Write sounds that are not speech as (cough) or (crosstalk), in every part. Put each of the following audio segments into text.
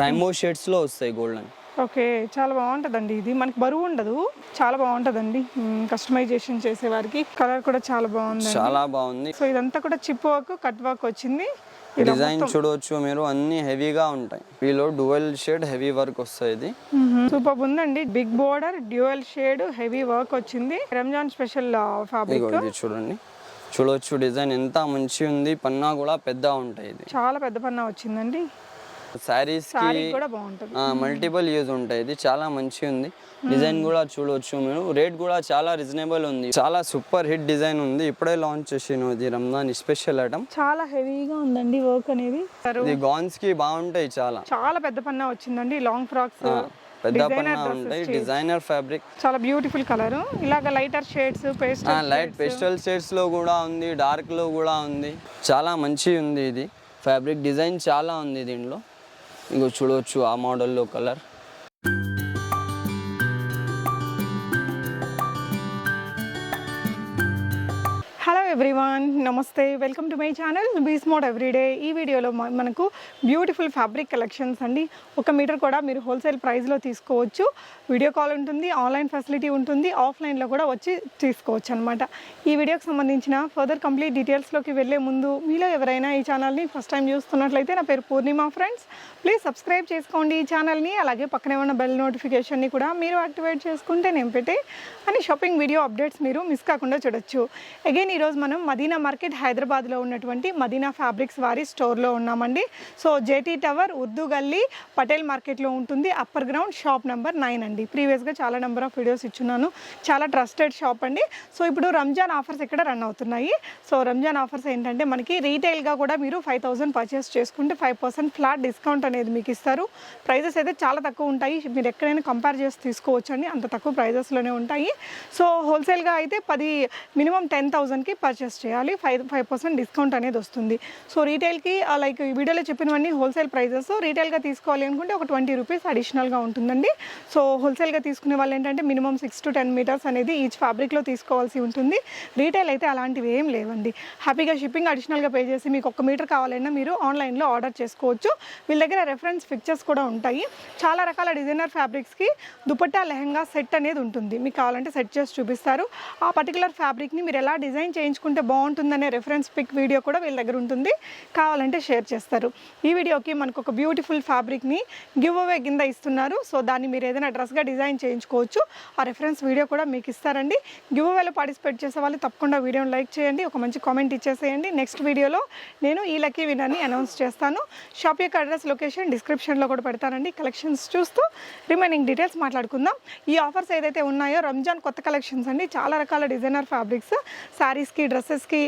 Rainbow షేడ్స్లో వస్తాయి golden. Okay చాలా బాగుంటుందండి ఇది. మనకి బరువు ఉండదు చాలా బాగుంటుందండి. కస్టమైజేషన్ చేసే వారికి కలర్ కూడా చాలా బాగుంది చాలా బాగుంది. సో ఇదంతా కూడా చిప్ వర్క్ కట్ వర్క్ వచ్చింది. డిజైన్ చూడవచ్చు మీరు అన్ని హెవీగా ఉంటాయి. వీలో డువెల్ షేడ్ హెవీ వర్క్ వస్తాయి ఇది సూపర్ ఉందండి. Big border dual shade heavy work వచ్చింది. Ramzan special fabric. చూడండి. చూడవచ్చు డిజైన్ ఎంత మంచి ఉంది పన్నా కూడా పెద్ద ఉంటాయి ఇది. చాలా పెద్ద పన్నా వచ్చిందండి. శారీస్కి మల్టిపుల్ యూజ్ ఉంటాయి. ఇది చాలా మంచి ఉంది. డిజైన్ కూడా చూడవచ్చు మీరు. రేట్ కూడా చాలా రీజనబుల్ ఉంది. చాలా సూపర్ హిట్ డిజైన్ ఉంది. ఇప్పుడే లాంచ్ చేసాను ఇది రంజాన్ స్పెషల్ ఐటమ్ చాలా హెవీగా ఉందండి వర్క్ అనేది. ఇది గాన్స్కి బాగుంటాయి చాలా. చాలా పెద్ద పన్నా వచ్చిందండి. లాంగ్ ఫ్రాక్స్ పెద్ద పన్నా ఉంటాయి. డిజైనర్ ఫ్యాబ్రిక్ చాలా బ్యూటిఫుల్ కలర్ ఇలాగ లైటర్ షేడ్స్ లైట్ పెస్టల్ షేడ్స్లో కూడా ఉంది. డార్క్లో కూడా ఉంది. చాలా మంచి ఉంది ఇది. ఫ్యాబ్రిక్ డిజైన్ చాలా ఉంది దీంట్లో. ఇంకో చూడవచ్చు ఆ మోడల్లో కలర్. హలో ఎవ్రీవన్ నమస్తే welcome to my channel bees mode everyday ఈ వీడియోలో మనకు బ్యూటిఫుల్ ఫ్యాబ్రిక్ కలెక్షన్స్ అండి. ఒక మీటర్ కూడా మీరు హోల్సేల్ ప్రైస్లో తీసుకోవచ్చు. వీడియో కాల్ ఉంటుంది ఆన్లైన్ ఫెసిలిటీ ఉంటుంది ఆఫ్లైన్లో కూడా వచ్చి తీసుకోవచ్చు అనమాట ఈ వీడియోకి సంబంధించిన ఫర్దర్ కంప్లీట్ డీటెయిల్స్లోకి వెళ్ళే ముందు మీలో ఎవరైనా ఈ ఛానల్ని ఫస్ట్ టైం చూస్తున్నట్లయితే నా పేరు పూర్ణిమ ఫ్రెండ్స్. ప్లీజ్ సబ్స్క్రైబ్ చేసుకోండి ఈ ఛానల్ని అలాగే పక్కనే ఉన్న బెల్ నోటిఫికేషన్ని కూడా మీరు యాక్టివేట్ చేసుకుంటే నేను పెట్టే అని షాపింగ్ వీడియో అప్డేట్స్ మీరు మిస్ కాకుండా చూడొచ్చు. అగైన్ ఈరోజు మనం మదీనా మార్కెట్ హైదరాబాద్లో ఉన్నటువంటి మదీనా ఫ్యాబ్రిక్స్ వారి స్టోర్లో ఉన్నామండి. So JT tower Urdu Gali Patel మార్కెట్లో ఉంటుంది upper ground shop number nine అండి. అండి. ప్రీవియస్గా చాలా నెంబర్ ఆఫ్ వీడియోస్ ఇచ్చున్నాను. చాలా ట్రస్టెడ్ షాప్ అండి. సో ఇప్పుడు రంజాన్ ఆఫర్స్ ఇక్కడ రన్ అవుతున్నాయి? సో రంజాన్ ఆఫర్స్ ఏంటంటే మనకి రీటైల్గా కూడా మీరు ఫైవ్ థౌసండ్ పర్చేస్ చేసుకుంటే ఫైవ్ పర్సెంట్ ఫ్లాట్ డిస్కౌంట్ అనేది మీకు ఇస్తారు. ప్రైజెస్ అయితే చాలా తక్కువ ఉంటాయి. మీరు ఎక్కడైనా కంపేర్ చేసి తీసుకోవచ్చు అండి అంత తక్కువ ప్రైజెస్లోనే ఉంటాయి. సో హోల్సేల్గా అయితే పది మినిమం టెన్ థౌసండ్కి పర్చేస్ చేయాలి. ఫైవ్ ఫైవ్ పర్సెంట్ డిస్కౌంట్ అనేది వస్తుంది. సో రీటైల్కి లైక్ ఈ వీడియోలో చెప్పినవన్నీ హోల్సేల్ ప్రైజెస్ రీటైల్గా తీసుకోవాలి అనుకుంటే ఒక ట్వంటీ రూపీస్ అడిషనల్గా ఉంటుందండి. సో హోల్సేల్గా తీసుకునే వాళ్ళు ఏంటంటే minimum six to ten metres అనేది ఈచ్ ఫ్యాబ్రిక్లో తీసుకోవాల్సి ఉంటుంది. రీటైల్ అయితే అలాంటివి ఏం లేవండి. హ్యాపీగా షిప్పింగ్ అడిషనల్గా పే చేసి మీకు ఒక మీటర్ కావాలన్నా మీరు ఆన్లైన్లో ఆర్డర్ చేసుకోవచ్చు. వీళ్ళ దగ్గర రెఫరెన్స్ పిక్చర్స్ కూడా ఉంటాయి. చాలా రకాల డిజైనర్ ఫ్యాబ్రిక్స్కి దుపట్టా లెహంగా సెట్ అనేది ఉంటుంది. మీకు కావాలంటే సెట్ చేసి చూపిస్తారు. ఆ పర్టికులర్ ఫ్యాబ్రిక్ని మీరు ఎలా డిజైన్ చేయించుకుంటే బాగుంటుందనే రెఫరెన్స్ పిక్ వీడియో కూడా వీళ్ళ దగ్గర ఉంటుంది. కావాలంటే షేర్ చేస్తారు. ఈ వీడియోకి మనకు ఒక బ్యూటిఫుల్ ఫ్యాబ్రిక్ని గివ్ అవే కింద ఇస్తున్నారు. సో దాన్ని మీరు ఏదైనా డ్రెస్ రిఫరెన్స్గా డిజైన్ చేయించుకోవచ్చు. ఆ రిఫరెన్స్ వీడియో కూడా మీకు ఇస్తారండి. గివ్ అవేలో పార్టిసిపేట్ చేసే వాళ్ళు తప్పకుండా వీడియోని లైక్ చేయండి. ఒక మంచి కామెంట్ ఇచ్చేసేయండి. నెక్స్ట్ వీడియోలో నేను ఈ లక్కీ వినర్ని అనౌన్స్ చేస్తాను. షాప్ యొక్క అడ్రస్ లొకేషన్ డిస్క్రిప్షన్లో కూడా పెడతానండి. కలెక్షన్స్ చూస్తూ రిమైనింగ్ డీటెయిల్స్ మాట్లాడుకుందాం. ఈ ఆఫర్స్ ఏదైతే ఉన్నాయో రంజాన్ కొత్త కలెక్షన్స్ అండి. చాలా రకాల డిజైనర్ ఫ్యాబ్రిక్స్ శారీస్కి డ్రెస్సెస్కి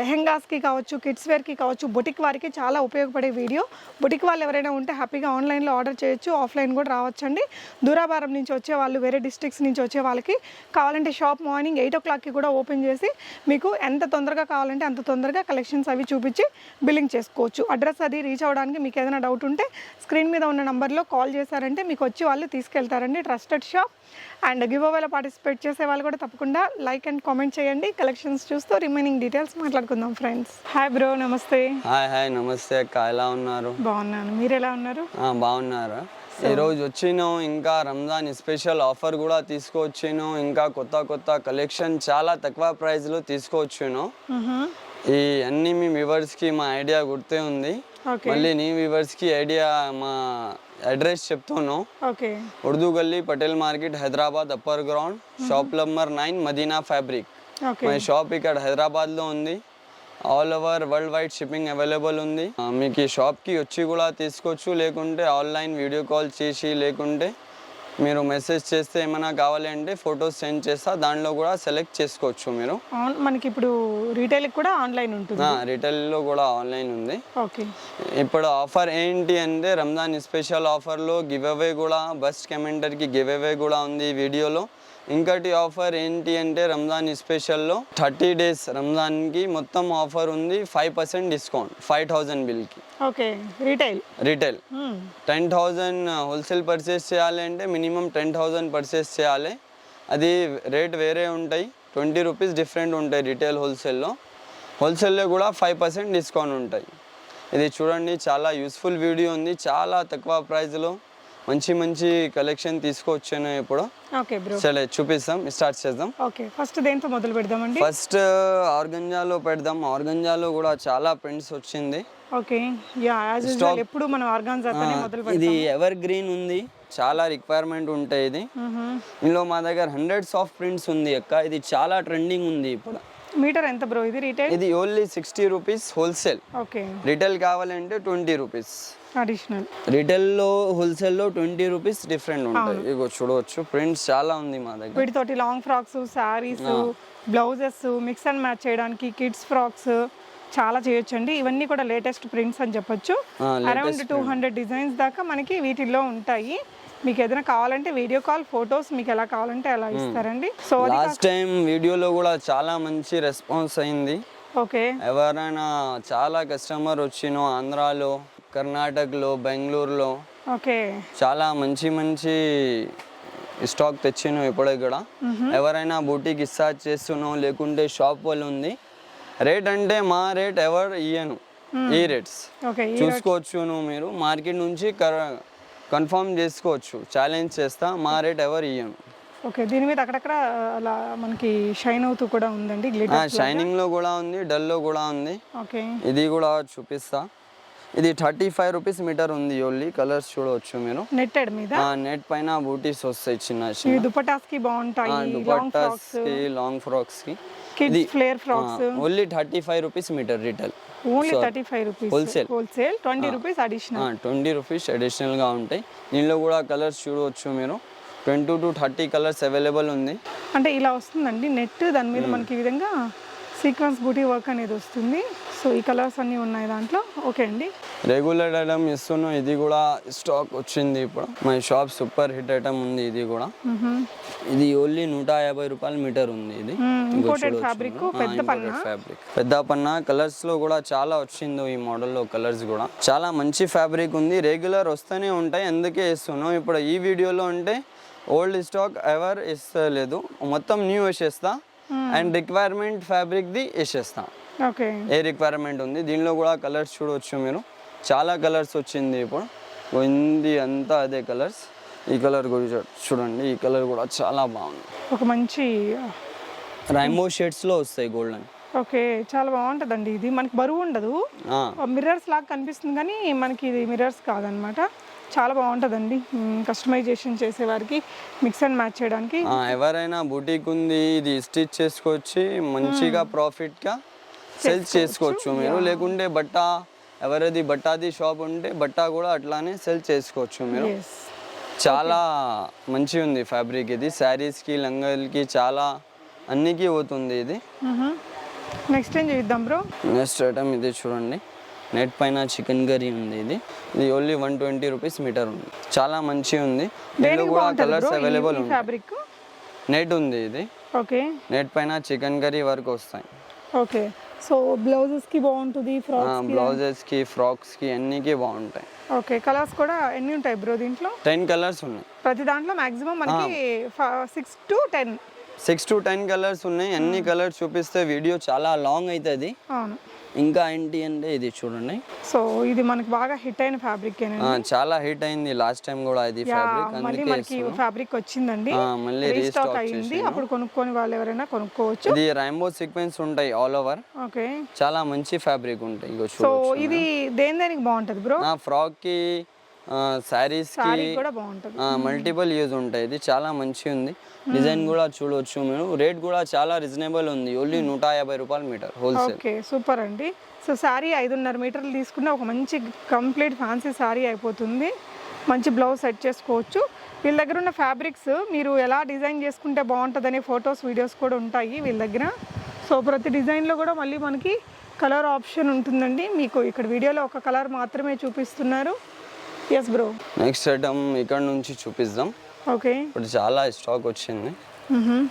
లెహెంగాస్కి కావచ్చు కిడ్స్ వేర్కి కావచ్చు బొటిక్ వారికి చాలా ఉపయోగపడే వీడియో బొటిక్ వాళ్ళు ఎవరైనా ఉంటే హ్యాపీగా ఆన్లైన్లో ఆర్డర్ చేయొచ్చు ఆఫ్లైన్ కూడా రావచ్చండి. దూరాభారం నుంచి వచ్చే వాళ్ళు వేరే డిస్ట్రిక్ట్స్ నుంచి వచ్చే వాళ్ళకి కావాలంటే షాప్ మార్నింగ్ ఎయిట్ ఓ క్లాక్కి కూడా ఓపెన్ చేసి మీకు ఎంత తొందరగా కావాలంటే అంత తొందరగా కలెక్షన్స్ అవి చూపించి బిల్లింగ్ చేసుకోవచ్చు. అడ్రస్ అది రీచ్ అవ్వడానికి మీకు ఏదైనా డౌట్ ఉంటే స్క్రీన్ మీద ఉన్న నంబర్లో కాల్ చేశారంటే మీకు వచ్చి వాళ్ళు తీసుకెళ్తారండి. ట్రస్టెడ్ షాప్ అండ్ గివ్ అవేలో పార్టిసిపేట్ చేసే వాళ్ళు కూడా తప్పకుండా లైక్ అండ్ కామెంట్ చేయండి. కలెక్షన్స్ చూస్తూ రిమైనింగ్ డీటెయిల్స్ మాట్లాడుకుందాం ఫ్రెండ్స్ హాయ్ బ్రో నమస్తే. హాయ్ హాయ్ నమస్తే అక్క. ఎలా ఉన్నారు? బాగున్నాను. మీరు ఎలా ఉన్నారు? బాగున్నారా? ఈరోజు వచ్చినాం ఇంకా రంజాన్ స్పెషల్ ఆఫర్ కూడా తీసుకొచ్చాను ఇంకా కొత్త కొత్త కలెక్షన్ చాలా తక్కువ ప్రైస్లో తీసుకొచ్చాను. ఈ అన్ని మీ వ్యూవర్స్కి మా ఐడియా గుర్తే ఉంది. మళ్ళీ నీ వ్యూవర్స్కి ఐడియా మా అడ్రస్ చెప్తాను okay. Urdu Gali Patel market Hyderabad upper ground shop number nine Madina fabric okay. My shop ఇక్కడ హైదరాబాద్లో ఉంది. All over world wide shipping available ఉంది. మీకు ఈ షాప్కి వచ్చి కూడా తీసుకోవచ్చు లేకుంటే ఆన్లైన్ వీడియో కాల్ చేసి లేకుంటే మీరు మెసేజ్ చేస్తే ఏమైనా కావాలి అంటే ఫొటోస్ సెండ్ చేస్తా దాంట్లో కూడా సెలెక్ట్ చేసుకోవచ్చు మీరు. మనకి ఇప్పుడు రీటైల్కి కూడా ఆన్లైన్ ఉంటుంది. రిటైల్లో కూడా ఆన్లైన్ ఉంది. ఓకే. ఇప్పుడు ఆఫర్ ఏంటి అంటే రంజాన్ స్పెషల్ ఆఫర్లో గివ్ అవే కూడా బెస్ట్ కమెంటర్కి గివ్ అవే కూడా ఉంది వీడియోలో. ఇంకటి ఆఫర్ ఏంటి అంటే రంజాన్ స్పెషల్లో థర్టీ డేస్ రంజాన్కి మొత్తం ఆఫర్ ఉంది five percent discount five thousand బిల్కి. Okay retail? Retail. Ten thousand wholesale purchase చేయాలి అంటే మినిమం టెన్ థౌజండ్ పర్చేస్ చేయాలి. అది రేట్ వేరే ఉంటాయి ట్వంటీ రూపీస్ డిఫరెంట్ ఉంటాయి రీటైల్ హోల్సేల్లో. హోల్సేల్లో కూడా ఫైవ్ పర్సెంట్ డిస్కౌంట్ ఉంటాయి. ఇది చూడండి చాలా యూస్ఫుల్ వీడియో ఉంది చాలా తక్కువ ప్రైస్లో మంచి మంచి కలెక్షన్ తీసుకొచ్చాను ఇప్పుడు. ఓకే బ్రో సరే చూపిస్తాం. స్టార్ట్ చేద్దాం. ఓకే ఫస్ట్ దేంతో మొదలు పెడదామండి? ఫస్ట్ ఆర్గంజాలో పెడదాం. ఆర్గంజాలో కూడా చాలా ప్రింట్స్ వచ్చింది. ఓకే యా యాజ్ యూజువల్ ఎప్పుడు మనం ఆర్గాన్జాతోనే మొదలు పెడతాం. ఇది ఎవర్ గ్రీన్ ఉంది. చాలా రిక్వైర్మెంట్ ఉంటాయి ఇది. ఇందులో మా దగ్గర హండ్రెడ్స్ ఆఫ్ ప్రింట్స్ ఉంది అక్క. ఇది చాలా ట్రెండింగ్ ఉంది ఇప్పుడు. మీటర్ ఎంత బ్రో ఇది రీటైల్ ఇది only sixty rupees wholesale okay retail కావాలంటే ట్వంటీ రూపీస్ అడిషనల్ రిటైల్లో హోల్సేల్లో ట్వంటీ రూపీస్ డిఫరెంట్ ఉంటాయి. ఇగో చూడవచ్చు ప్రింట్స్ చాలా ఉంది మా దగ్గర. వీటితోటి long frocks saris blouses mix and match చేయడానికి కిడ్స్ ఫ్రాక్స్ చాలా చేయొచ్చండి. ఇవన్నీ కూడా లేటెస్ట్ ప్రింట్స్ అని చెప్పొచ్చు. అరౌండ్ టూ హండ్రెడ్ డిజైన్స్ దాకా మనకి వీటిల్లో ఉంటాయి. మీకు ఏదైనా కావాలంటే వీడియో కాల్ ఫొటోస్ మీకు ఎలా కావాలంటే అలా ఇస్తారండి. సో లాస్ట్ టైం వీడియోలో కూడా చాలా మంచి రెస్పాన్స్ అయింది. ఓకే ఎవరైనా చాలా కస్టమర్ వచ్చినో ఆంధ్రాలో కర్ణాటకలో బెంగళూరులో ఓకే. చాలా మంచి మంచి స్టాక్ తెచ్చాను ఇప్పుడు కూడా ఎవరైనా బూటీకి ఇస్సార్జ్ చేస్తున్నో లేకుంటే షాప్ వాళ్ళు ఉంది రేట్ అంటే మా రేట్ ఎవరు ఇయ్యను ఈ రేట్స్. ఓకే చూసుకోవచ్చు నువ్వు మీరు మార్కెట్ నుంచి కన్ఫర్మ్ చేసుకోవచ్చు ఛాలెంజ్ చేస్తా మా రేట్ ఎవరు ఇయ్యను. ఓకే దీని మీద అక్కడక్కడ అలా మనకి షైన్ అవుతూ కూడా ఉందండి గ్లిటర్ షైనింగ్లో కూడా ఉంది డల్లో కూడా ఉంది. ఓకే. ఇది కూడా చూపిస్తా. ఇది థర్టీ ఫైవ్ రూపీస్ మీటర్ ఉంది ఓన్లీ కలర్స్ చూడవచ్చు మీరు. నెట్టెడ్ మీద? నెట్ పైన బూటీస్ వస్తాయి చిన్న చిన్న. దుపటాస్కి బాగుంటాయి ఫ్రాక్స్కి long ఫ్రాక్స్కి kids flare frocks only thirty five rupees metre retail only thirty five rupees Wholesale. Wholesale twenty rupees additional twenty rupees అడిషనల్గా ఉంటాయి. దీనిలో కూడా కలర్స్ చూడవచ్చు మీరు. Twenty to thirty colours available ఉంది. అంటే ఇలా వస్తుందండి నెట్ దాని మీద మనకి ఈ విధంగా సీక్వెన్స్ బూటీ వర్క్ అనేది వస్తుంది. సో ఈ కలర్స్ అన్నీ ఉన్నాయి దాంట్లో. ఓకే అండి. రెగ్యులర్ ఐటమ్ ఇస్తున్నాం ఇది కూడా స్టాక్ వచ్చింది ఇప్పుడు. My shop super hit item ఉంది ఇది కూడా. ఇది ఓన్లీ నూట యాభై రూపాయల మీటర్ ఉంది ఇది. ఫ్యాబ్రిక్ పెద్ద పన్న? ఫ్యాబ్రిక్ పెద్ద పన్న కలర్స్లో కూడా చాలా వచ్చిందో ఈ మోడల్లో కలర్స్ కూడా. చాలా మంచి ఫ్యాబ్రిక్ ఉంది. రెగ్యులర్ వస్తూనే ఉంటాయి అందుకే ఇస్తున్నాం. ఇప్పుడు ఈ వీడియోలో అంటే ఓల్డ్ స్టాక్ ఎవర్ ఇస్తలేదు. మొత్తం న్యూ వేసేస్తా. అండ్ రిక్వైర్మెంట్ ఫ్యాబ్రిక్ ది వేసేస్తా. ఓకే ఏ రిక్వైర్మెంట్ ఉంది? దీనిలో కూడా కలర్స్ చూడవచ్చు మీరు. చాలా కలర్స్ వచ్చింది ఇప్పుడు. ఉంది అంతా అదే కలర్స్ ఈ కలర్ కూడా చూడండి. ఈ కలర్ కూడా చాలా బాగుంది. ఒక మంచి రైంబో షేడ్స్లో వస్తాయి గోల్డెన్ ఓకే చాలా బాగుంటుందండి ఇది. మనకి బరువు ఉండదు. మిర్రర్స్ లాగా కనిపిస్తుంది కానీ మనకి ఇది మిర్రర్స్ కాదనమాట. చాలా బాగుంటుందండి. కస్టమైజేషన్ చేసేవారికి మిక్స్ అండ్ మ్యాచ్ చేయడానికి. ఎవరైనా బుటీక్ ఉంది ఇది స్టిచ్ చేసుకొచ్చి మంచిగా ప్రాఫిట్గా సెల్ చేసుకోవచ్చు. మీరు లేకుంటే బట్ట ఎవరిది బట్టాది షాప్ ఉంటే బట్ట కూడా అట్లానే సెల్ చేసుకోవచ్చు మీరు. చాలా మంచి ఉంది ఫ్యాబ్రిక్ ఇది. శారీస్కి లంగల్కి చాలా అన్నికి పోతుంది ఇది. నెక్స్ట్ ఏం చేద్దాం బ్రో నెక్స్ట్ ఐటమ్ ఇది చూడండి. నెట్ పైన చికెన్ కర్రీ ఉంది ఇది. ఇది only one twenty rupees metre ఉంది. చాలా మంచి ఉంది. దీనిలో కూడా కలర్స్ అవైలబుల్ ఉంది ఫ్యాబ్రిక్ నెట్ ఉంది ఇది. ఓకే నెట్ పైన చికెన్ కర్రీ వరకు వస్తాయి. ఓకే సో బ్లౌజెస్కి బాగుంటుంది ఫ్రాక్స్ బ్లౌజెస్కి ఫ్రాక్స్కి అన్నికి బాగుంటాయి. ఓకే కలర్స్ కూడా ఎన్ని ఉంటాయి బ్రో దీంట్లో? టెన్ కలర్స్ ఉన్నాయి. ప్రతి దాంట్లో మాక్సిమం మనకి six to ten. Six to ten colours ఉన్నాయి. అన్ని కలర్స్ చూపిస్తే వీడియో చాలా లాంగ్ అవుతుంది అవును. ఇంకా ఏంటి అంటే ఇది చూడండి. సో ఇది మనకి బాగా హిట్ అయిన ఫ్యాబ్రిక్ చాలా హిట్ అయింది. లాస్ట్ టైం కూడా ఇది ఫ్యాబ్రిక్ మళ్ళీ మనకి ఫ్యాబ్రిక్ వచ్చిందండి. మళ్ళీ రీస్టాక్ అయింది. అప్పుడు కొనుక్కొని వాళ్ళు ఎవరైనా కొనుక్కోవచ్చు. ఇది రైంబో సీక్వెన్స్ ఉంటాయి ఆల్ ఓవర్ ఓకే. చాలా మంచి ఫ్యాబ్రిక్ ఉంటాయి. ఇగో సో ఇది దేని దేనికి బాగుంటుంది బ్రో? ఫ్రాక్కి శారీస్కి సారీ కూడా బాగుంటుంది. మల్టిపుల్ యూజ్ ఉంటాయి. ఇది చాలా మంచి ఉంది డిజైన్ కూడా చూడొచ్చు మీరు రేట్ కూడా చాలా రీజనబుల్ ఉంది. ఓన్లీ నూట యాభై రూపాయలు మీటర్ హోల్సేల్. ఓకే సూపర్ అండి. సో శారీ ఐదున్నర మీటర్లు తీసుకున్న ఒక మంచి కంప్లీట్ ఫ్యాన్సీ శారీ అయిపోతుంది. మంచి బ్లౌజ్ సెట్ చేసుకోవచ్చు. వీళ్ళ దగ్గర ఉన్న ఫ్యాబ్రిక్స్ మీరు ఎలా డిజైన్ చేసుకుంటే బాగుంటుందనే ఫొటోస్ వీడియోస్ కూడా ఉంటాయి వీళ్ళ దగ్గర. సో ప్రతి డిజైన్లో కూడా మళ్ళీ మనకి కలర్ ఆప్షన్ ఉంటుందండి. మీకు ఇక్కడ వీడియోలో ఒక కలర్ మాత్రమే చూపిస్తున్నారు. ఎస్ బ్రో నెక్స్ట్ ఐటమ్ ఇక్కడ నుంచి చూపిద్దాం. ఓకే. ఇప్పుడు చాలా స్టాక్ వచ్చింది.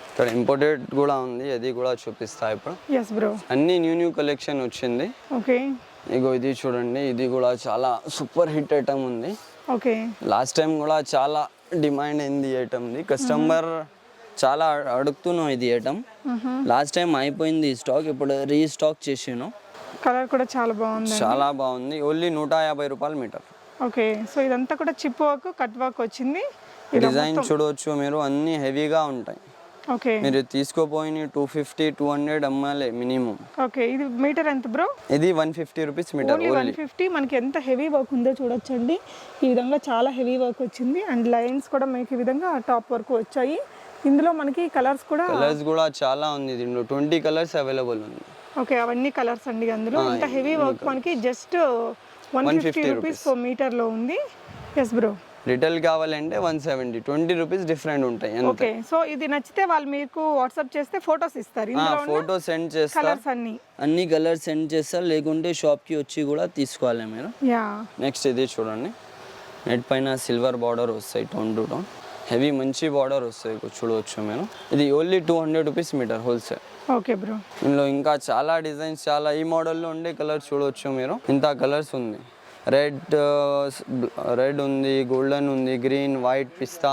ఇక్కడ ఇంపోర్టెడ్ కూడా ఉంది అది కూడా చూపిస్తా ఇప్పుడు. ఎస్ బ్రో అన్ని న్యూ న్యూ కలెక్షన్ వచ్చింది. ఓకే. ఇగో ఇది చూడండి ఇది కూడా చాలా సూపర్ హిట్ ఐటమ్ ఉంది. ఓకే. లాస్ట్ టైం కూడా చాలా డిమాండ్ అయింది ఈ ఐటమ్ది కస్టమర్ చాలా అడుగుతున్నాం ఇది ఐటమ్ లాస్ట్ టైం అయిపోయింది స్టాక్ ఇప్పుడు రీస్టాక్ చేసాను కలర్ కూడా చాలా బాగుంది చాలా బాగుంది. ఓన్లీ నూట యాభై రూపాయలు మీటర్ ఓకే. సో ఇదంతా కూడా చిప్ వర్క్ కట్ వర్క్ వచ్చింది. డిజైన్ చూడవచ్చు మీరు అన్ని హెవీగా ఉంటాయి. ఓకే. మీరు తీసుకోపోయిన టూ ఫిఫ్టీ టూ హండ్రెడ్ అమ్మాలే మినిమం. ఓకే ఇది మీటర్ ఎంత బ్రో? ఇది one fifty rupees metre one fifty మనకి ఎంత హెవీ వర్క్ ఉందో చూడొచ్చండి. ఈ విధంగా చాలా హెవీ వర్క్ వచ్చింది. అండ్ లైన్స్ కూడా మనకి ఈ విధంగా టాప్ వరకు వచ్చాయి. ఇందులో మనకి కలర్స్ కూడా కలర్స్ కూడా చాలా ఉంది. దీంట్లో ట్వంటీ కలర్స్ అవైలబుల్ ఉంది. ఓకే అవన్నీ కలర్స్ అండి అందులో. ఇంత హెవీ వర్క్ మనకి జస్ట్ వన్ ఫిఫ్టీ రూపీస్ మీటర్లో ఉంది. ఎస్ బ్రో రిటైల్ కావాలంటే one seventy. Twenty rupees different ఉంటాయి అంతే. ఓకే సో ఇది నచ్చితే వాళ్ళు మీకు వాట్సాప్ చేస్తే ఫొటోస్ ఇస్తారు. ఫోటో సెండ్ చేస్తా కలర్స్ అన్ని. అన్ని కలర్స్ సెండ్ చేస్తారు లేకుంటే షాప్కి వచ్చి కూడా తీసుకోవాలి మీరు. నెక్స్ట్ ఇది చూడండి. నెట్ పైన సిల్వర్ బార్డర్ వస్తాయి టోన్ టు టోన్. హెవీ మంచి బార్డర్ వస్తాయి చూడవచ్చు మీరు. ఇది only two hundred rupees metre wholesale. Okay bro. ఇందులో ఇంకా చాలా డిజైన్స్ చాలా ఈ మోడల్లో ఉండే కలర్స్ చూడవచ్చు మీరు. ఇంత కలర్స్ ఉంది. రెడ్ రెడ్ ఉంది గోల్డెన్ ఉంది గ్రీన్ వైట్ పిస్తా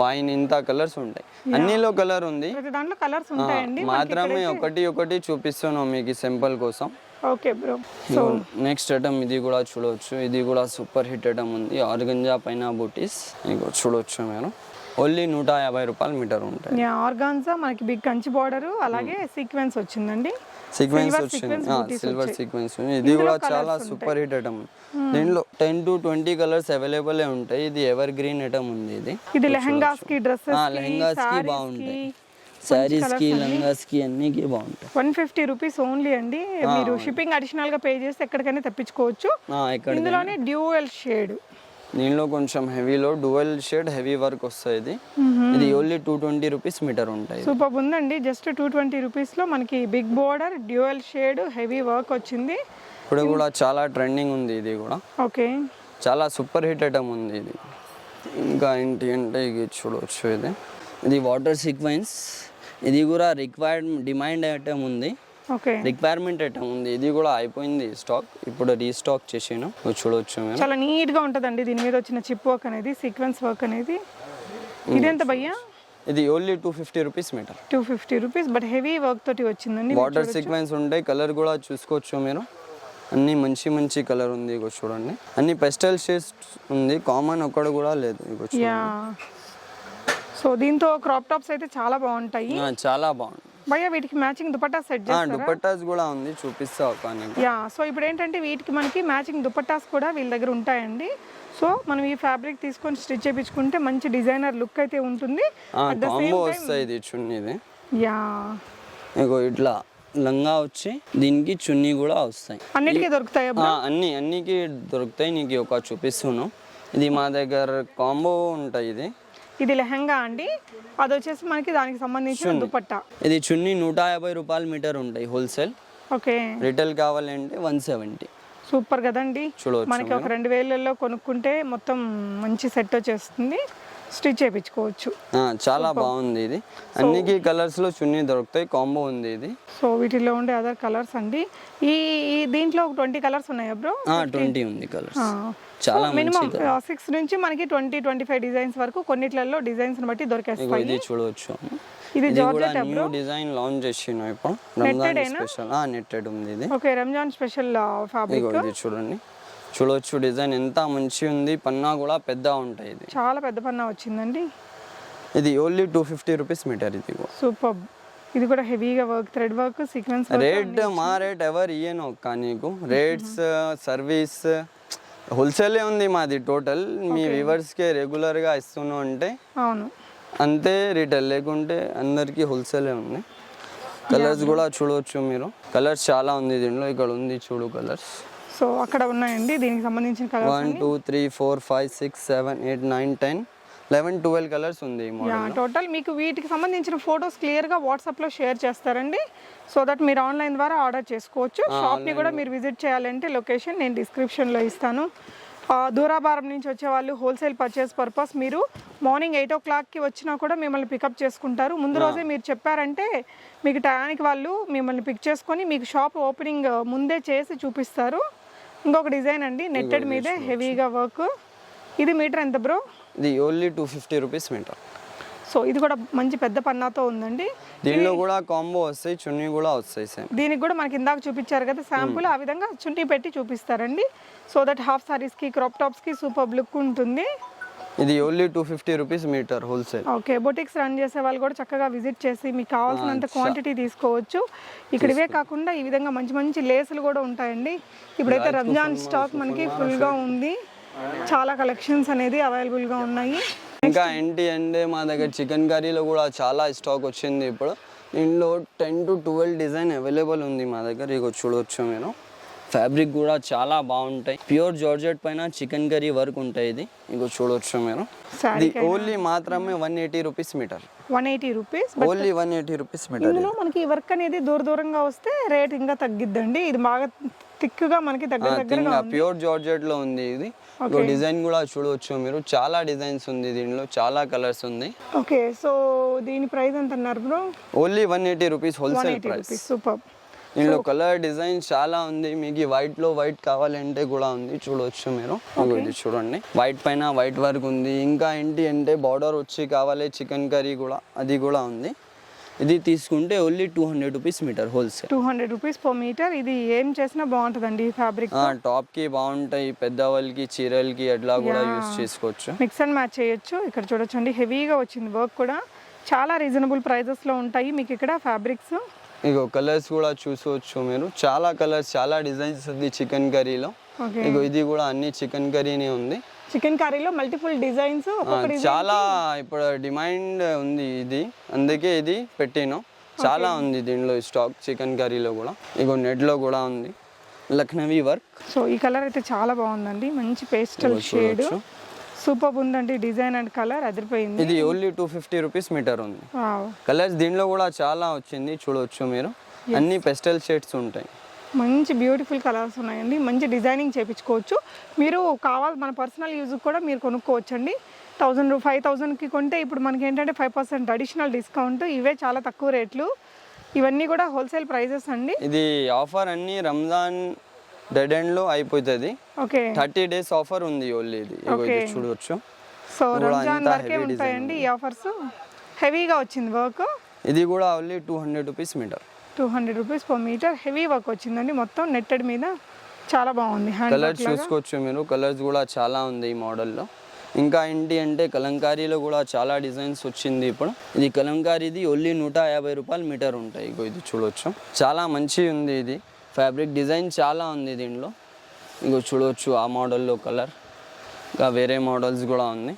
వైన్ ఇంత కలర్స్ ఉంటాయి. అన్నిలో కలర్ ఉంది. దాంట్లో కలర్స్ ఉంటాయండి. మాత్రమే ఒకటి ఒకటి చూపిస్తున్నాం మీకు సింపుల్ కోసం. Okay bro. నెక్స్ట్ ఐటమ్ ఇది కూడా చూడవచ్చు ఇది కూడా సూపర్ హిట్ ఐటమ్ ఉంది. ఆర్గంజా పైన బూటీస్ చూడవచ్చు మీరు. ఓన్లీ నూట యాభై రూపాయలు మీటర్ ఉంటాయి. ఆర్గాన్జా మనకి బిగ్ కంచి బార్డర్ అలాగే సీక్వెన్స్ వచ్చిందండి. సీక్వెన్స్ వచ్చింది సిల్వర్. సీక్వెన్స్ ఇది కూడా చాలా సూపర్ హిట్ ఐటమ్ దీంట్లో ten to twenty colours available ఉంటాయి. ఇది ఎవర్ గ్రీన్ ఐటమ్ ఉంది ఇది. ఇది లెహంగాస్కి డ్రెస్సెస్ ఆ, లెహంగాస్కి బాగుంటాయి. శారీస్కి లంగాస్కి అన్నికి బాగుంటాయి. వన్ ఫిఫ్టీ రూపీస్ ఓన్లీ అండి. మీరు షిప్పింగ్ అడిషనల్గా పే చేస్తే ఎక్కడికైనా తెప్పించుకోవచ్చు. ఇక్కడ ఇందులోనే డ్యూయల్ షేడ్ దీనిలో కొంచెం హెవీలో డువెల్ షేడ్ హెవీ వర్క్ వస్తుంది ఇది. ఇది only two twenty rupees metre ఉంటాయి సూపర్ ఉందండి. జస్ట్ టూ ట్వంటీ రూపీస్లో మనకి big border dual shade heavy work వచ్చింది. ఇప్పుడు కూడా చాలా ట్రెండింగ్ ఉంది ఇది కూడా. ఓకే చాలా సూపర్ హిట్ ఐటమ్ ఉంది ఇది. ఇంకా ఏంటి అంటే ఇది చూడవచ్చు ఇది. ఇది వాటర్ సీక్వెన్స్ ఇది కూడా రిక్వైర్డ్ డిమాండ్ ఐటమ్ ఉంది. రిక్వైర్మెంట్ ఐటమ్ ఉంది? ఇది కూడా అయిపోయింది స్టాక్. ఇప్పుడు రీస్టాక్ చేసాను. చూడవచ్చు చాలా నీట్గా ఉంటుందండి దీని మీద వచ్చిన చిప్ వర్క్ అనేది సీక్వెన్స్ వర్క్ అనేది. ఇదెంత భయ్యా? ఇది only two fifty rupees metre. Two fifty rupees but heavy work తోటి వచ్చిందండి. వాటర్ సీక్వెన్స్ ఉంటాయి కలర్ కూడా చూసుకోవచ్చు మీరు. అన్ని మంచి మంచి కలర్ ఉంది ఇగో చూడండి. అన్ని పెస్టల్ షేడ్స్ ఉంది కామన్ ఒక్కడు కూడా లేదు ఇగో సో దీంతో క్రాప్ టాప్స్ అయితే చాలా బాగుంటాయి. చాలా బాగుంది భయ్యా వీటికి మ్యాచింగ్ దుపట్టా సెట్ ఆ, చేస్తారా? దుపట్టాస్ కూడా ఉంది చూపిస్తా కానీ యా సో ఇప్పుడు ఏంటంటే వీటికి మనకి మ్యాచింగ్ దుపట్టాస్ కూడా వీళ్ళ దగ్గర ఉంటాయండి. సో మనం ఈ ఫ్యాబ్రిక్ తీసుకొని స్టిచ్ చేయించుకుంటే మంచి డిజైనర్ లుక్ అయితే ఉంటుంది. కాంబో వస్తాయి ఇది చున్నీది యా. ఇగో ఇట్లా లంగా వచ్చి దీనికి చున్నీ కూడా వస్తాయి. అన్నిటికీ దొరుకుతాయా అన్ని అన్నికి దొరుకుతాయి నీకు ఒక చూపిస్తున్నాం ఇది మా దగ్గర కాంబో ఉంటాయి ఇది. ఇది లెహంగా అండి. అది వచ్చేసి మనకి దానికి సంబంధించిన దుపట్టా. ఇది చున్నీ నూట యాభై రూపాయల మీటర్ ఉంటాయి హోల్సేల్. ఓకే. రిటైల్ కావాలంటే వన్ సెవెంటీ. సూపర్ కదండి. మనకి ఒక రెండు వేలలో కొనుక్కుంటే మొత్తం మంచి సెట్ వచ్చేస్తుంది. స్టిచ్ చేయించుకోవచ్చు. చాలా బాగుంది ఇది. అన్నికి కలర్స్లో చున్నీ దొరుకుతాయి. కాంబో ఉంది ఇది. సో వీటిలో ఉండే అదర్ కలర్స్ అండి. ఈ ఈ దీంట్లో ట్వంటీ కలర్స్ ఉన్నాయా బ్రో? ట్వంటీ ఉంది కలర్స్ చాలా మినిమం సిక్స్ నుంచి మనకి ట్వంటీ ట్వంటీ ఫైవ్ డిజైన్స్ వరకు కొన్నిట్లలో డిజైన్స్ బట్టి దొరికేస్తాయి. ఇది చూడవచ్చు ఇది జార్జెట్ న్యూ డిజైన్ లాంచ్ చేసిన ఇప్పుడు. రంజాన్ స్పెషల్ నెట్టెడ్ ఉంది ఇది. ఓకే రంజాన్ స్పెషల్ ఫ్యాబ్రిక్ ఇది చూడండి. చూడవచ్చు డిజైన్ ఎంత మంచి ఉంది. పన్నా కూడా పెద్ద ఉంటాయి ఇది. చాలా పెద్ద పన్నా వచ్చిందండి. ఇది only two fifty rupees metre ఇది సూపర్ ఇది కూడా హెవీగా work thread work sequence rate మా రేట్ ఎవరు ఇయ్యను నీకు. రేట్స్ సర్వీస్ హోల్సేలే ఉంది మాది టోటల్. మీ వ్యూవర్స్కే రెగ్యులర్గా ఇస్తున్నాం అంటే అవును. అంతే రిటైల్ లేకుంటే అందరికీ హోల్సేలే ఉంది. కలర్స్ కూడా చూడవచ్చు మీరు. కలర్స్ చాలా ఉంది దీంట్లో. ఇక్కడ ఉంది చూడు కలర్స్. సో అక్కడ ఉన్నాయండి. దీనికి సంబంధించిన colours one two three four five six seven eight nine ten eleven twelve colours ఉంది టోటల్ మీకు వీటికి సంబంధించిన ఫొటోస్ క్లియర్గా వాట్సాప్లో షేర్ చేస్తారండి. సో దట్ మీరు ఆన్లైన్ ద్వారా ఆర్డర్ చేసుకోవచ్చు. షాప్ని కూడా మీరు విజిట్ చేయాలంటే లొకేషన్ నేను డిస్క్రిప్షన్లో ఇస్తాను. దూరాభారం నుంచి వచ్చే వాళ్ళు హోల్సేల్ పర్చేస్ పర్పస్ మీరు మార్నింగ్ ఎయిట్ ఓ క్లాక్కి వచ్చినా కూడా మిమ్మల్ని పికప్ చేసుకుంటారు. ముందు రోజే మీరు చెప్పారంటే మీకు టయానికి వాళ్ళు మిమ్మల్ని పిక్ చేసుకొని మీకు షాప్ ఓపెనింగ్ ముందే చేసి చూపిస్తారు. ఇంకొక డిజైన్ అండి నెట్టెడ్ మీదే హెవీగా వర్క్. ఇది మీటర్ ఎంత బ్రో? ఇది only two fifty rupees metre so ఇది కూడా మంచి పెద్ద పన్నాతో ఉందండి. దీనిలో కూడా కాంబో వస్తాయి చున్నీ కూడా వస్తాయి సేమ్ దీనికి కూడా మనకి ఇందాక చూపించారు కదా శాంపుల్ ఆ విధంగా చున్నీ పెట్టి చూపిస్తారండి. సో దట్ హాఫ్ సారీస్కి క్రాప్ టాప్స్కి సూపర్ లుక్ ఉంటుంది. ఇది only two fifty rupees metre wholesale. Okay boutiques run చేసే వాళ్ళు కూడా చక్కగా విజిట్ చేసి మీకు కావాల్సినంత క్వాంటిటీ తీసుకోవచ్చు. ఇక్కడ ఇవే కాకుండా ఈ విధంగా మంచి మంచి లేసులు కూడా ఉంటాయండి. ఇప్పుడైతే రంజాన్ స్టాక్ మనకి ఫుల్గా ఉంది. చాలా కలెక్షన్స్ అనేది అవైలబుల్గా ఉన్నాయి. ఇంకా ఏంటి అంటే మా దగ్గర చికెన్ కర్రీలో కూడా చాలా స్టాక్ వచ్చింది ఇప్పుడు. దీనిలో ten to twelve design available ఉంది మా దగ్గర. ఇగో చూడవచ్చు మీరు. ఫ్యాబ్రిక్ కూడా చాలా బాగుంటాయి. ప్యూర్ జార్జెట్ పైన చికెన్ కర్రీ వర్క్ ఉంటాయి ఇది. ఇగో చూడవచ్చు మీరు. ఇది ఓన్లీ మాత్రమే one eighty rupees metre one eighty rupees only one eighty rupees metre ఇందులో మనకి ఈ వర్క్ అనేది దూర దూరంగా వస్తే రేట్ ఇంకా తగ్గిద్దండి. ఇది బాగా థిక్గా మనకి దగ్గర దగ్గర ఇంకా ప్యూర్ జార్జెట్లో ఉంది ఇది. డిజైన్ కూడా చూడవచ్చు మీరు. చాలా డిజైన్స్ ఉంది దీనిలో చాలా కలర్స్ ఉంది. ఓకే సో దీని ప్రైస్ ఎంత అన్నారు bro? Only one eighty rupees wholesale price super దీనిలో కలర్ డిజైన్ చాలా ఉంది. మీకు వైట్లో వైట్ కావాలంటే కూడా ఉంది. చూడవచ్చు మీరు. ఇది చూడండి. వైట్ పైన వైట్ వర్క్ ఉంది. ఇంకా ఏంటి అంటే బార్డర్ వచ్చి కావాలి చికెన్ కర్రీ కూడా అది కూడా ఉంది. ఇది తీసుకుంటే only two hundred rupees metre wholesale two hundred rupees per metre ఇది ఏం చేసినా బాగుంటుందండి ఈ ఫ్యాబ్రిక్ టాప్కి బాగుంటాయి పెద్దవాళ్ళకి చీరలకి అట్లా కూడా యూస్ చేసుకోవచ్చు. మిక్స్ అండ్ మ్యాచ్ చేయొచ్చు. ఇక్కడ చూడొచ్చండి హెవీగా వచ్చింది వర్క్ కూడా. చాలా రీజనబుల్ ప్రైజెస్లో ఉంటాయి మీకు ఇక్కడ ఫ్యాబ్రిక్స్ ఇగో కలర్స్ కూడా చూసుకోవచ్చు మీరు. చాలా కలర్స్ చాలా డిజైన్స్ ఉంది చికెన్ కర్రీలో ఇగో ఇది కూడా అన్ని చికెన్ కర్రీనే ఉంది. చికెన్ కర్రీలో మల్టిపుల్ డిజైన్స్ చాలా ఇప్పుడు డిమాండ్ ఉంది ఇది. అందుకే ఇది పెట్టాను. చాలా ఉంది దీనిలో స్టాక్ చికెన్ కర్రీలో కూడా. ఇగో నెట్లో కూడా ఉంది. లక్నవీ వర్క్. సో ఈ కలర్ అయితే చాలా బాగుందండి. మంచి పేస్టల్ షేడ్. సూపర్ ఉందండి డిజైన్ అండ్ కలర్ అదిరిపోయింది. ఇది only two fifty rupees metre ఉంది. కలర్స్ దీనిలో కూడా చాలా వచ్చింది. చూడవచ్చు మీరు. అన్ని పెస్టల్ షేడ్స్ ఉంటాయి. మంచి బ్యూటిఫుల్ కలర్స్ ఉన్నాయండి. మంచి డిజైనింగ్ చేయించుకోవచ్చు మీరు కావాలి మన పర్సనల్ యూజ్ కూడా మీరు కొనుక్కోవచ్చండి. థౌజండ్ ఫైవ్ థౌజండ్కి కొంటే ఇప్పుడు మనకి ఏంటంటే ఫైవ్ పర్సెంట్ అడిషనల్ డిస్కౌంట్. ఇవే చాలా తక్కువ రేట్లు. ఇవన్నీ కూడా హోల్సేల్ ప్రైజెస్ అండి. ఇది ఆఫర్ అన్ని రంజాన్ డెడ్ ఎండ్లో అయిపోతుంది. ఓకే. థర్టీ డేస్ ఆఫర్ ఉంది ఓన్లీ ఇది. చూడవచ్చు సో రంజాన్ వరకే ఉంటాయండి ఈ ఆఫర్స్. హెవీగా వచ్చింది వర్క్. ఇది కూడా only two hundred rupees meter. Two hundred rupees per meter. Heavy work వచ్చిందండి. మొత్తం నెట్టెడ్ మీద చాలా బాగుంది. కలర్స్ చూసుకోవచ్చు మీరు. కలర్స్ కూడా చాలా ఉంది ఈ మోడల్లో ఇంకా ఏంటి అంటే కలంకారీలో కూడా చాలా డిజైన్స్ వచ్చింది ఇప్పుడు. ఇది కలంకారీది ఓన్లీ నూట యాభై రూపాయలు మీటర్ ఉంటాయి. ఇగో ఇది చూడవచ్చు చాలా మంచి ఉంది ఇది. ఫ్యాబ్రిక్ డిజైన్ చాలా ఉంది దీనిలో ఇగో చూడవచ్చు ఆ మోడల్లో కలర్ ఇంకా వేరే మోడల్స్ కూడా ఉంది.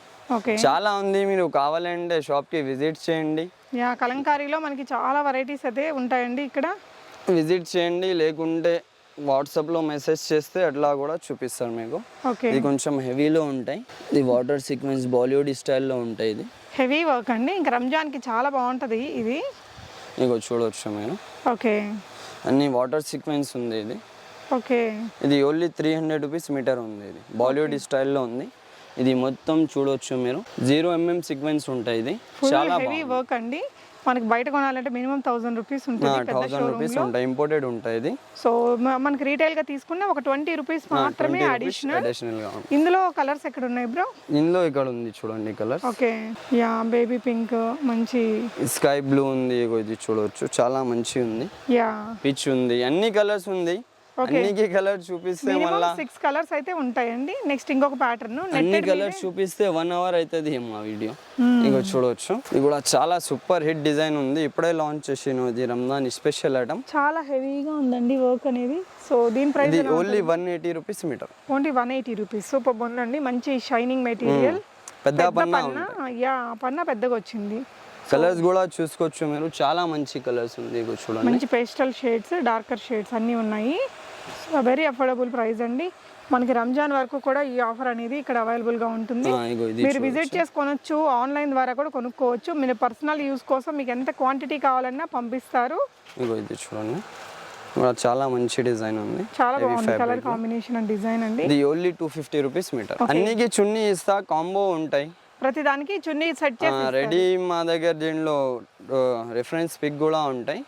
చాలా ఉంది. మీరు కావాలంటే షాప్కి విజిట్ చేయండి. యా కలంకారీలో మనకి చాలా వెరైటీస్ అయితే ఉంటాయండి ఇక్కడ. విజిట్ చేయండి లేకుంటే వాట్సాప్లో మెసేజ్ చేస్తే అట్లా కూడా చూపిస్తారు మీకు. ఓకే. ఇది కొంచెం హెవీలో ఉంటాయి. ఇది వాటర్ సీక్వెన్స్ బాలీవుడ్ స్టైల్లో ఉంటాయి ఇది. హెవీ వర్క్ అండి. ఇంకా రంజాన్కి చాలా బాగుంటుంది ఇది. ఇగో చూడవచ్చు మీరు. ఓకే. అన్ని వాటర్ సీక్వెన్స్ ఉంది ఇది. ఓకే. ఇది only three hundred rupees meter ఉంది ఇది. బాలీవుడ్ స్టైల్లో ఉంది. ఇది మొత్తం చూడవచ్చు మీరు. జీరో ఎంఎం సీక్వెన్స్ ఉంటాయి ఇది. చాలా వర్క్ అండి. మనకి బయట కొనాలంటే మినిమం థౌసండ్ రూపీస్ ఉంటుంది థౌసండ్ రూపీస్ ఉంటాయి. ఇంపోర్టెడ్ ఉంటాయి ఇది. సో మనకి రీటైల్గా తీసుకున్న ఒక ట్వంటీ రూపీస్ మాత్రమే అడిషనల్ అడిషనల్గా ఉంది ఇందులో కలర్స్ ఎక్కడ ఉన్నాయి బ్రో ఇందులో ఇక్కడ ఉంది చూడండి colour okay yeah baby pink మంచి. స్కై బ్లూ ఉంది ఇది చూడవచ్చు చాలా మంచి ఉంది. యా. పిచ్ ఉంది. అన్ని కలర్స్ ఉంది. అన్నికి కలర్ చూపిస్తే మళ్ళా సిక్స్ కలర్స్ అయితే ఉంటాయండి. నెక్స్ట్ ఇంకొక ప్యాటర్న్ అన్ని కలర్స్ చూపిస్తే వన్ అవర్ అవుతుంది మా వీడియో ఇగో చూడవచ్చు ఇది కూడా చాలా సూపర్ హిట్ డిజైన్ ఉంది. ఇప్పుడే లాంచ్ చేసాను ఇది రంజాన్ స్పెషల్ ఐటమ్ చాలా హెవీగా ఉందండి వర్క్ అనేది. సో దీని price only one eighty rupees meter only one eighty rupees super ఉందండి మంచి షైనింగ్ మెటీరియల్ పెద్ద పన్నా యా పన్న పెద్దగా వచ్చింది. కలర్స్ కూడా చూసుకోవచ్చు మీరు. చాలా మంచి కలర్స్ ఉంది. చూడండి. మంచి పేస్టల్ షేడ్స్ డార్కర్ షేడ్స్ అన్నీ ఉన్నాయి. వెరీ అఫోర్డబుల్ ప్రైస్ అండి. మనకి రంజాన్ వరకు కూడా ఈ ఆఫర్ అనేది ఇక్కడ అవైలబుల్గా ఉంటుంది. మీరు విజిట్ చేసుకొనొచ్చు ఆన్లైన్ ద్వారా కూడా కొనుక్కోవచ్చు. మీరు పర్సనల్ యూస్ కోసం మీకు ఎంత క్వాంటిటీ కావాలన్నా పంపిస్తారు. ఇగో ఇది చూడండి. చాలా మంచి డిజైన్ ఉంది. చాలా బాగుంది కలర్. కాంబినేషన్ అండ్ డిజైన్ అండి. ఇది only two fifty rupees meter అన్నికి చున్నీ ఇస్తా కాంబో ఉంటాయి. ప్రతి దానికి చున్నీ సెట్ చేసి రెడీ మా దగ్గర దీనిలో రిఫరెన్స్ పిక్ కూడా ఉంటాయి.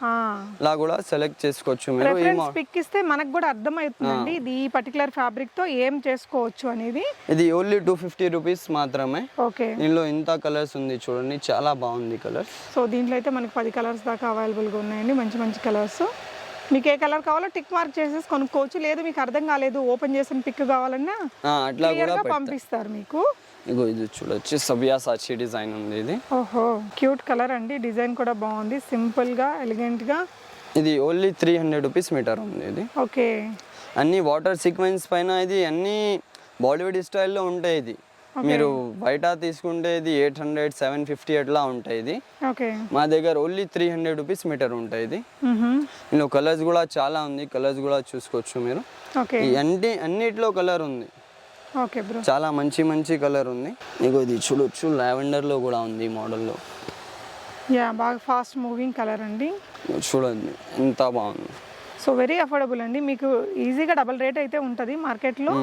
ఇలా కూడా సెలెక్ట్ చేసుకోవచ్చు మీరు. రెఫరెన్స్ పిక్ ఇస్తే మనకు కూడా అర్థమవుతుందండి. ఇది ఈ పర్టికులర్ ఫ్యాబ్రిక్తో ఏం చేసుకోవచ్చు అనేది. ఇది ఓన్లీ టూ ఫిఫ్టీ రూపీస్ మాత్రమే. ఓకే. దీనిలో ఇంత కలర్స్ ఉంది చూడండి చాలా బాగుంది కలర్ సో దీంట్లో అయితే మనకి పది కలర్స్ దాకా అవైలబుల్గా ఉన్నాయండి మంచి మంచి కలర్స్ మీకు ఏ కలర్ కావాలో టిక్ మార్క్ చేసేసి కొనుక్కోవచ్చు. లేదు మీకు అర్థం కాలేదు ఓపెన్ చేసిన పిక్ కావాలన్నా అట్లా కూడా గా పంపిస్తారు మీకు. ఇగో ఇది చూడొచ్చు సబియా సాచి డిజైన్ ఉంది ఇది. ఓహో క్యూట్ కలర్ అండి డిజైన్ కూడా బాగుంది సింపుల్గా ఎలిగెంట్గా. ఇది only three hundred rupees meter ఉంది ఇది. ఓకే. అన్ని వాటర్ సీక్వెన్స్ పైన ఇది అన్ని బాలీవుడ్ స్టైల్లో ఉంటాయి ఇది. మీరు బయట తీసుకుంటే ఇది ఎయిట్ హండ్రెడ్ సెవెన్ ఫిఫ్టీ అట్లా ఉంటాయి ఇది. ఓకే. మా దగ్గర only three hundred rupees meter ఉంటాయి ఇది. ఇందులో కలర్స్ కూడా చాలా ఉంది కలర్స్ కూడా చూసుకోవచ్చు మీరు. అన్ని అన్నిట్లో కలర్ ఉంది. Okay bro. చాలా మంచి మంచి కలర్ ఉంది. ఇగో ఇది చూడొచ్చు లావెండర్లో కూడా ఉంది ఈ మోడల్లో యా బాగా ఫాస్ట్ మూవింగ్ కలర్ అండి. చూడండి ఎంత బాగుంది. సో వెరీ అఫోర్డబుల్ అండి. మీకు ఈజీగా డబల్ రేట్ అయితే ఉంటుంది మార్కెట్లో.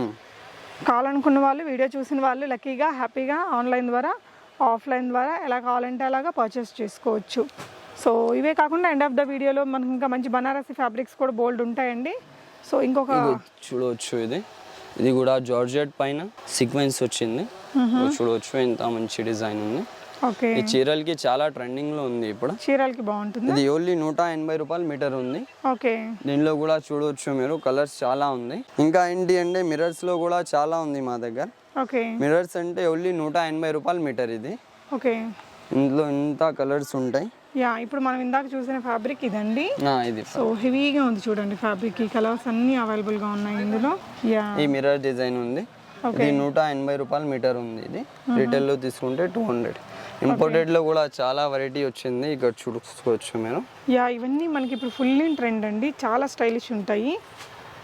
కావాలనుకున్న వాళ్ళు వీడియో చూసిన వాళ్ళు లక్కీగా హ్యాపీగా ఆన్లైన్ ద్వారా ఆఫ్లైన్ ద్వారా ఎలా కావాలంటే అలాగా పర్చేస్ చేసుకోవచ్చు. సో ఇవే కాకుండా ఎండ్ ఆఫ్ ద వీడియోలో మనకి ఇంకా మంచి బనారసి ఫ్యాబ్రిక్స్ కూడా బోల్డ్ ఉంటాయండి. సో ఇంకొక చూడవచ్చు ఇది. ఇది కూడా జార్జెట్ పైన సీక్వెన్స్ వచ్చింది. చూడవచ్చు ఎంత మంచి డిజైన్ ఉంది. ఓకే. ఈ చీరలకి చాలా ట్రెండింగ్లో ఉంది ఇప్పుడు. చీరలకి బాగుంటుంది? ఇది ఓన్లీ నూట ఎనభై రూపాయలు మీటర్ ఉంది. ఓకే. దీనిలో కూడా చూడవచ్చు మీరు కలర్స్ చాలా ఉంది. ఇంకా ఏంటి అంటే మిరర్స్లో కూడా చాలా ఉంది మా దగ్గర. ఓకే. మిరర్స్ అంటే ఓన్లీ నూట ఎనభై రూపాయలు మీటర్ ఇది. ఓకే. ఇందులో ఇంత కలర్స్ ఉంటాయి. యా ఇప్పుడు మనం ఇందాక చూసిన ఫ్యాబ్రిక్ ఇదండి. ఇది సో హెవీగా ఉంది చూడండి ఫ్యాబ్రిక్ ఈ కలర్స్ అన్నీ అవైలబుల్గా ఉన్నాయి ఇందులో. యా. ఈ మిర్రర్ డిజైన్ ఉంది. ఇది నూట ఎనభై రూపాయలు మీటర్ ఉంది ఇది. రిటైల్లో తీసుకుంటే టూ హండ్రెడ్ ఇంపోర్టెడ్లో కూడా చాలా వెరైటీ వచ్చింది. ఇక్కడ చూసుకోవచ్చు మీరు. యా ఇవన్నీ మనకి ఇప్పుడు ఫుల్ ఇన్ ట్రెండ్ అండి. చాలా స్టైలిష్ ఉంటాయి.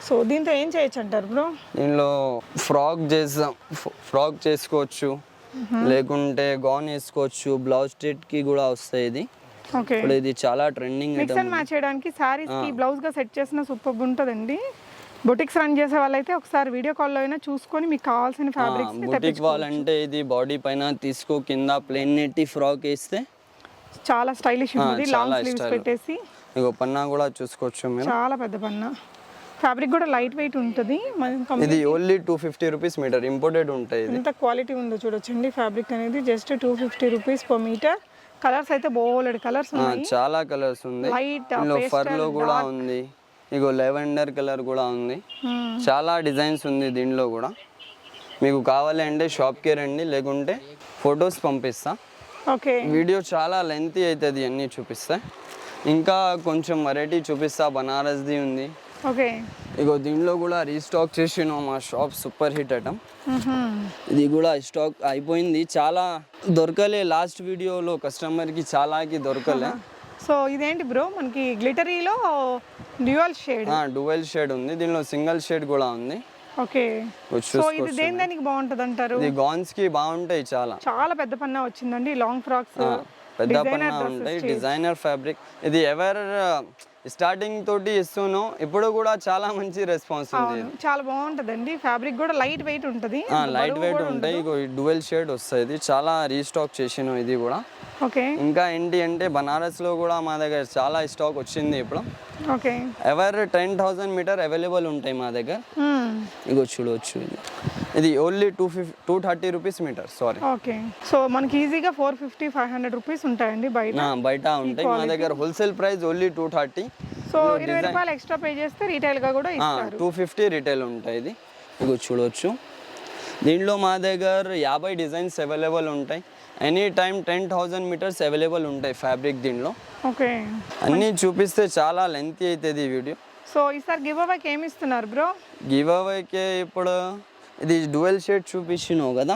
సో దీంతో ఏం చేయొచ్చు అంటారు బ్రో దీనిలో ఫ్రాక్ చేసాం ఫ్రాక్ చేసుకోవచ్చు. లేకుంటే గౌన్ వేసుకోవచ్చు. బ్లౌజ్ స్టిట్కి కూడా వస్తాయి ఇది. ఇప్పుడు ఇది చాలా ట్రెండింగ్ మిక్స్ అండ్ మ్యాచ్ చేయడానికి సారీస్కి బ్లౌజ్గా సెట్ చేసిన సూపర్ ఉంటుందండి. బొటిక్స్ రన్ చేసే వాళ్ళైతే ఒకసారి వీడియో కాల్లో అయినా చూసుకొని మీకు కావాల్సిన ఫ్యాబ్రిక్స్ బుటిక్ వాళ్ళంటే ఇది బాడీ పైన తీసుకో కింద ప్లేన్ నెట్టి ఫ్రాక్ వేస్తే? చాలా స్టైలిష్ ఉంటుంది చాలా లాంగ్ స్లీవ్స్. పెట్టేసి. ఇగో పన్నా కూడా చూసుకోవచ్చు మీరు. చాలా పెద్ద పన్న. ఫ్యాబ్రిక్ కూడా లైట్ వెయిట్ ఉంటుంది ఇది only two fifty rupees meter imported ఉంటాయి ఎంత క్వాలిటీ ఉందో చూడొచ్చండి ఫ్యాబ్రిక్ అనేది just two fifty rupees per meter colours అయితే బోలెడ్ కలర్స్ ఉన్నాయి. చాలా కలర్స్ ఉంది. లైట్ ఇందులో ఫర్లో కూడా ఉంది. ఇగో లెవెండర్ కలర్ కూడా ఉంది. చాలా డిజైన్స్ ఉంది దీనిలో కూడా. మీకు కావాలి అంటే షాప్కి రండి లేకుంటే ఫొటోస్ పంపిస్తా. ఓకే. వీడియో చాలా లెంతీ అవుతుంది అన్నీ చూపిస్తా. ఇంకా కొంచెం వెరైటీ చూపిస్తా బనారస్ది ఉంది. ఓకే. ఇగో దీనిలో కూడా రీస్టాక్ చేసిన మా షాప్ సూపర్ హిట్ ఐటమ్ ఇది కూడా స్టాక్ అయిపోయింది. చాలా దొరకలే లాస్ట్ వీడియోలో కస్టమర్కి చాలాకి దొరకలే. సో ఇదేంటి బ్రో? మనకి గ్లిటరీలో డ్యూయల్ షేడ్. డువెల్ షేడ్ ఉంది. దీనిలో సింగిల్ షేడ్ కూడా ఉంది. ఓకే. సో ఇది దేని దానికి బాగుంటుంది అంటారు ఇది గాన్స్కి బాగుంటాయి చాలా. చాలా పెద్ద పన్న వచ్చిందండి. లాంగ్ ఫ్రాక్స్ పెద్ద పన్న ఉంటాయి. డిజైనర్ ఫ్యాబ్రిక్ ఇది ఎవర్ స్టార్టింగ్ తోటి ఇస్తున్నాం ఇప్పుడు కూడా చాలా మంచి రెస్పాన్స్ ఉంది. చాలా బాగుంటుందండి. ఫ్యాబ్రిక్ కూడా లైట్ వెయిట్ ఉంటుంది. లైట్ వెయిట్ ఉంటాయి డువెల్ షేడ్ వస్తాయి ఇది చాలా రీస్టాక్ చేసినాం ఇది కూడా. ఓకే. ఇంకా ఏంటి అంటే బనారస్లో కూడా మా దగ్గర చాలా స్టాక్ వచ్చింది ఇప్పుడు. Okay. Ever ten thousand meter available ఉంటాయి మా దగ్గర. ఇగో చూడవచ్చు ఇది ఇది only two fifty two thirty rupees meter sorry. Okay. So మనకి ఈజీగా four fifty five hundred rupees ఉంటాయండి బయట. బయట ఉంటాయి. మా దగ్గర wholesale price only two thirty. So ఇరవై రూపాయలు ఎక్స్ట్రా పే చేస్తే రీటైల్గా కూడా ఇస్తారు. టూ ఫిఫ్టీ రిటైల్ ఉంటాయి ఇది. ఇగో చూడవచ్చు దీంట్లో మా దగ్గర యాభై డిజైన్స్ అవైలబుల్ ఉంటాయి. Any time ten thousand meters available ఉంటాయి ఫ్యాబ్రిక్ దీనిలో ఓకే. అన్నీ చూపిస్తే చాలా లెంతీ అవుతుంది ఈ వీడియో. సో ఈసారి గివ్ అవేకి ఏమి ఇస్తున్నారు బ్రో? గివ్ అవేకి ఇప్పుడు ఇది డ్యువెల్ షేడ్ చూపించినావు కదా?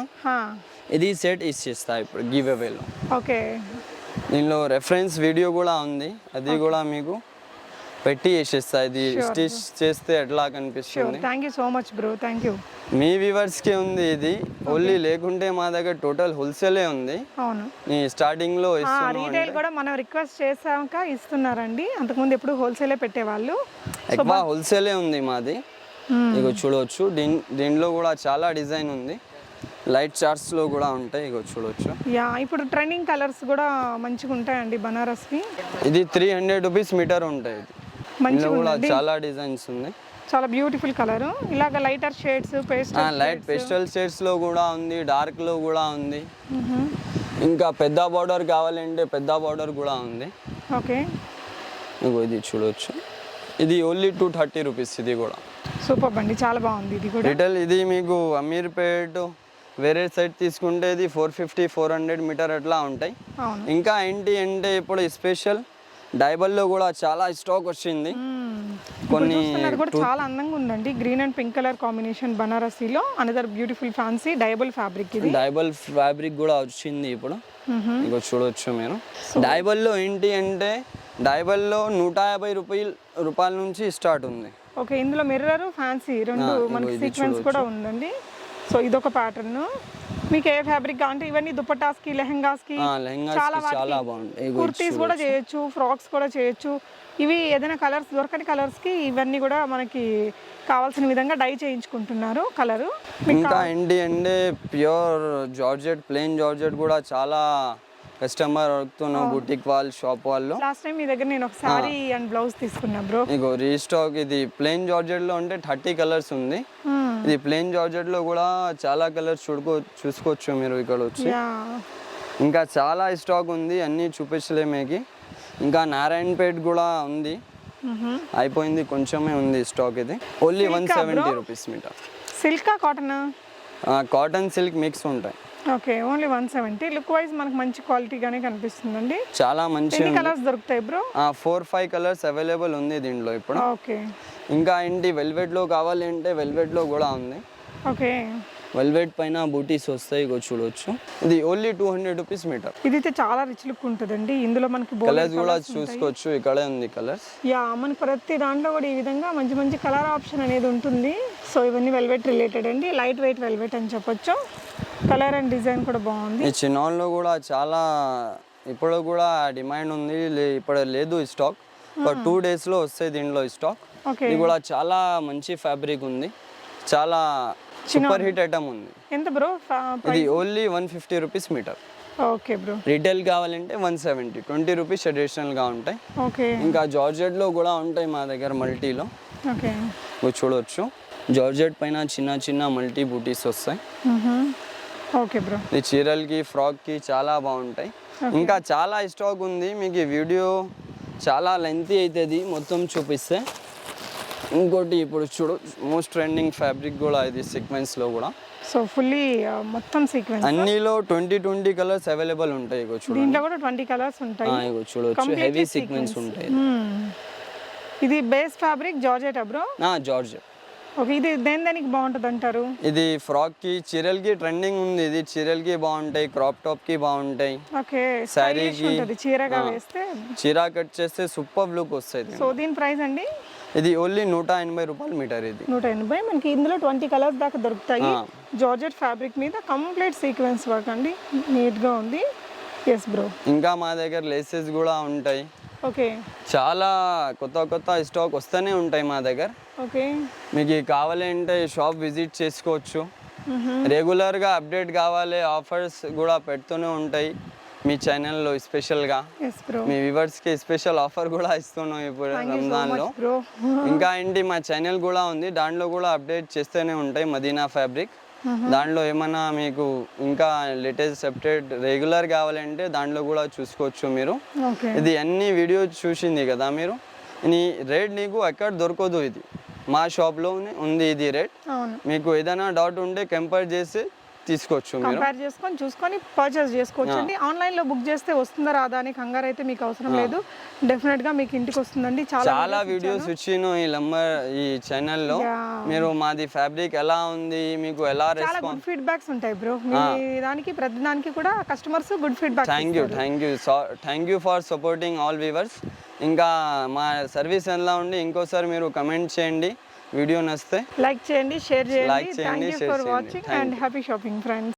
ఇది సెట్ ఇచ్చేస్తా ఇప్పుడు గివ్ అవేలో. ఓకే. దీనిలో రెఫరెన్స్ వీడియో కూడా ఉంది. అది కూడా మీకు పెట్టి వేసేస్తా ఇది స్టిచ్ చేస్తే ఎట్లా కనిపిస్తుంది? Thank you so much bro thank you మీ వ్యూవర్స్కి ఉంది ఇది. ఓన్లీ లేకుంటే మా దగ్గర టోటల్ హోల్సేలే ఉంది. అవును. నీ స్టార్టింగ్లో ఇస్తున్నాను రీటైల్ కూడా మనం రిక్వెస్ట్ చేసాక ఇస్తున్నారండి. అంతకుముందు ఎప్పుడు హోల్సేలే పెట్టేవాళ్ళు. ఎక్కువ హోల్సేలే ఉంది మాది. ఇక చూడవచ్చు దీని దీనిలో కూడా చాలా డిజైన్ ఉంది. లైట్ చార్ట్స్లో కూడా ఉంటాయి. ఇగో చూడొచ్చు. యా ఇప్పుడు ట్రెండింగ్ కలర్స్ కూడా మంచిగా ఉంటాయండి బనారస్వి. ఇది త్రీ హండ్రెడ్ రూపీస్ మీటర్ ఉంటాయి. మంచిగా కూడా. చాలా డిజైన్స్ ఉంది చాలా బ్యూటిఫుల్ కలర్. ఇలాగ లైటర్ షేడ్స్ లైట్ పెస్టల్ షేడ్స్లో కూడా ఉంది డార్క్లో కూడా ఉంది. ఇంకా పెద్ద బార్డర్ కావాలంటే పెద్ద బార్డర్ కూడా ఉంది. ఓకే. ఇగో ఇది చూడొచ్చు. ఇది ఓన్లీ టూ థర్టీ రూపీస్ ఇది కూడా. సూపర్ అండి చాలా బాగుంది ఇది కూడా. రిటైల్ ఇది మీకు అమీర్పేట్ వేరే సైడ్ తీసుకుంటే ఇది four fifty four hundred meter అట్లా ఉంటాయి. ఇంకా ఏంటి అంటే ఇప్పుడు స్పెషల్ డైబల్లో కూడా చాలా స్టాక్ వచ్చింది. కొన్ని కూడా చాలా అందంగా ఉందండి. Green and pink colour combination బనారసీలో another beautiful fancy dyeable fabric ఇది. డైబల్ ఫ్యాబ్రిక్ కూడా వచ్చింది ఇప్పుడు. ఇగో చూడొచ్చు మీరు. డైబల్లో ఏంటి అంటే డైబల్లో నూట యాభై రూపాయలు రూపాయల నుంచి స్టార్ట్ ఉంది. ఓకే ఇందులో మిర్రర్ ఫ్యాన్సీ రెండు మనకి సీక్వెన్స్ కూడా ఉందండి. సో ఇదొక ప్యాటర్న్ మీకు ఏ ఫ్యాబ్రిక్ అంటే ఇవన్నీ దుపట్టాస్కి లెహంగాస్కి చాలా చాలా ఇది కుర్తీస్ కూడా చేయొచ్చు ఫ్రాక్స్ కూడా చేయొచ్చు. ఇవి ఏదైనా కలర్స్ దొరకని కలర్స్కి ఇవన్నీ కూడా మనకి కావాల్సిన విధంగా డై చేయించుకుంటున్నారు కలరు. ఇంకా ఏంటి అంటే ప్యూర్ జార్జెట్ ప్లెయిన్ జార్జెట్ కూడా చాలా కస్టమర్ అడుగుతున్నాం బుటిక్ వాళ్ళ షాప్ వాళ్ళు. లాస్ట్ టైం మీ దగ్గర నేను ఒక శారీ అండ్ బ్లౌజ్ తీసుకున్నా బ్రో ఇగో రీస్టాక్ ఇది. ప్లెయిన్ జార్జెట్లో అంటే థర్టీ కలర్స్ ఉంది. ఇది ప్లెయిన్ జార్జెట్లో కూడా చాలా కలర్స్ చూడుకో చూసుకోవచ్చు మీరు ఇక్కడ వచ్చి. ఇంకా చాలా స్టాక్ ఉంది అన్నీ చూపించలే మీకు. ఇంకా నారాయణపేట్ కూడా ఉంది. అయిపోయింది కొంచెమే ఉంది స్టాక్ ఇది. Only one seventy rupees meter. సిల్కా cotton cotton silk mix ఉంటాయి. Okay only one seventy. Look wise మనకు మంచి క్వాలిటీగానే కనిపిస్తుందండి. చాలా మంచి కలర్స్ దొరుకుతాయి bro four five colours available ఉంది దీంట్లో ఇప్పుడు. ఓకే. ఇంకా ఏంటి వెల్వెట్లో కావాలి అంటే వెల్వెట్లో కూడా ఉంది. ఓకే. వెల్వెట్ పైన బూటీస్ వస్తాయి ఇగో చూడొచ్చు. ఇది only two hundred rupees meter. ఇదైతే చాలా రిచ్ లుక్ ఉంటుందండి. ఇందులో మనకి కలర్స్ కూడా చూసుకోవచ్చు ఇక్కడే ఉంది కలర్స్. యా మనకి ప్రతి దాంట్లో కూడా ఈ విధంగా మంచి మంచి కలర్ ఆప్షన్ అనేది ఉంటుంది. సో ఇవన్నీ వెల్వెట్ రిలేటెడ్ అండి. లైట్ వెయిట్ వెల్వెట్ అని చెప్పొచ్చు. కలర్ అండ్ డిజైన్ కూడా బాగుంది. ఈ చిన్నాన్లో కూడా చాలా ఇప్పుడు కూడా డిమాండ్ ఉంది. ఇప్పుడు లేదు స్టాక్. ఒక టూ డేస్లో వస్తాయి దీంట్లో స్టాక్. ఇది కూడా చాలా మంచి ఫ్యాబ్రిక్ ఉంది. చాలా సూపర్ హిట్ ఐటమ్ ఉంది. ఎంత బ్రో? ఇది only one fifty rupees meter. Okay bro. Retail కావాలంటే వన్ సెవెంటీ. ట్వంటీ రూపీస్ అడిషనల్గా ఉంటాయి. ఓకే. ఇంకా జార్జెట్లో కూడా ఉంటాయి మా దగ్గర మల్టీలో. ఓకే. చూడవచ్చు జార్జెట్ పైన చిన్న చిన్న మల్టీ బూటీస్ వస్తాయి. Okay bro. ఈ చీరలకి ఫ్రాక్కి చాలా బాగుంటాయి. ఇంకా చాలా స్టాక్ ఉంది. మీకు ఈ వీడియో చాలా లెంతీ అవుతుంది మొత్తం చూపిస్తే. ఇంకోటి ఇప్పుడు చూడు మోస్ట్ ట్రెండింగ్ ఫ్యాబ్రిక్ కూడా ఇది సీక్వెన్స్లో కూడా. సో ఫుల్లీ మొత్తం సీక్వెన్స్ అన్నిలో ట్వంటీ ట్వంటీ కలర్స్ అవైలబుల్ ఉంటాయి ఇగో చూడండి దీంట్లో కూడా ట్వంటీ కలర్స్ ఉంటాయి. ఆ, ఇగో Completely హెవీ. సీక్వెన్స్ ఉంటాయి. Hmm. ఇది బేస్ ఫ్యాబ్రిక్ జార్జెట్ బ్రో జార్జ్ ఓకే ఇది దేని దానికి బాగుంటుంది అంటారు? ఇది ఫ్రాక్కి చీరలకి ట్రెండింగ్ ఉంది. ఇది చీరలకి బాగుంటాయి క్రాప్ టాప్కి బాగుంటాయి. ఓకే ఉంటుంది చీరగా. వేస్తే. చీర కట్ చేస్తే సూపర్ లుక్ వస్తుంది సో దీని ప్రైస్ అండి? ఇది ఓన్లీ నూట ఎనభై రూపాయలు మీటర్ ఇది. నూట ఎనభై. మనకి ఇందులో ట్వంటీ కలర్స్ దాకా దొరుకుతాయి. జార్జెట్ ఫ్యాబ్రిక్ మీద కంప్లీట్ సీక్వెన్స్ వర్క్ అండి. నీట్గా ఉంది. ఎస్ బ్రో ఇంకా మా దగ్గర లేసెస్ కూడా ఉంటాయి. ఓకే చాలా కొత్త కొత్త స్టాక్ వస్తూనే ఉంటాయి మా దగ్గర. ఓకే మీకు ఇవి కావాలి అంటే షాప్ విజిట్ చేసుకోవచ్చు. రెగ్యులర్గా అప్డేట్ కావాలి ఆఫర్స్ కూడా పెడుతూనే ఉంటాయి. మీ ఛానల్లో స్పెషల్గా మీ వ్యూవర్స్కి స్పెషల్ ఆఫర్ కూడా ఇస్తున్నాం ఇప్పుడు రంజాన్లో (laughs) ఇంకా ఏంటి మా ఛానల్ కూడా ఉంది దాంట్లో కూడా అప్డేట్ చేస్తూనే ఉంటాయి మదీనా ఫ్యాబ్రిక్ దాంట్లో ఏమన్నా మీకు ఇంకా లేటెస్ట్ అప్డేట్ రెగ్యులర్ కావాలంటే దాంట్లో కూడా చూసుకోవచ్చు మీరు. ఇది అన్ని వీడియో చూసింది కదా మీరు? నీ రేట్ నీకు ఎక్కడ దొరకదు ఇది. మా షాప్లోనే ఉంది ఇది రేట్ మీకు ఏదైనా డౌట్ ఉంటే కంపేర్ చేసి తీసుకోవచ్చు కంపేర్ చేసుకొని చూసుకొని పర్చేస్ చేసుకోవచ్చు అండి ఆన్లైన్లో బుక్ చేస్తే వస్తుందా రాదా అని కంగారు అయితే మీకు అవసరం లేదు. డెఫినెట్గా మీకు ఇంటికి వస్తుందండి. చాలా చాలా వీడియోస్ ఇచ్చిన. ఈ లంబర్ ఈ ఛానల్లో. మీరు మాది ఫ్యాబ్రిక్ ఎలా ఉంది మీకు ఎలా చాలా గుడ్ ఫీడ్బ్యాక్స్ ఉంటాయి బ్రో మీ దానికి ప్రతి దానికి కూడా customers good feedback thank you thank you thank you for supporting all viewers ఇంకా మా సర్వీస్ ఎలా ఉండి ఇంకోసారి మీరు కమెంట్ చేయండి. వీడియో నచ్చితే లైక్ చేయండి షేర్ చేయండి. Like చేయండి, థ్యాంక్ యూ share ఫర్ చేయండి. Watching Thank and happy shopping friends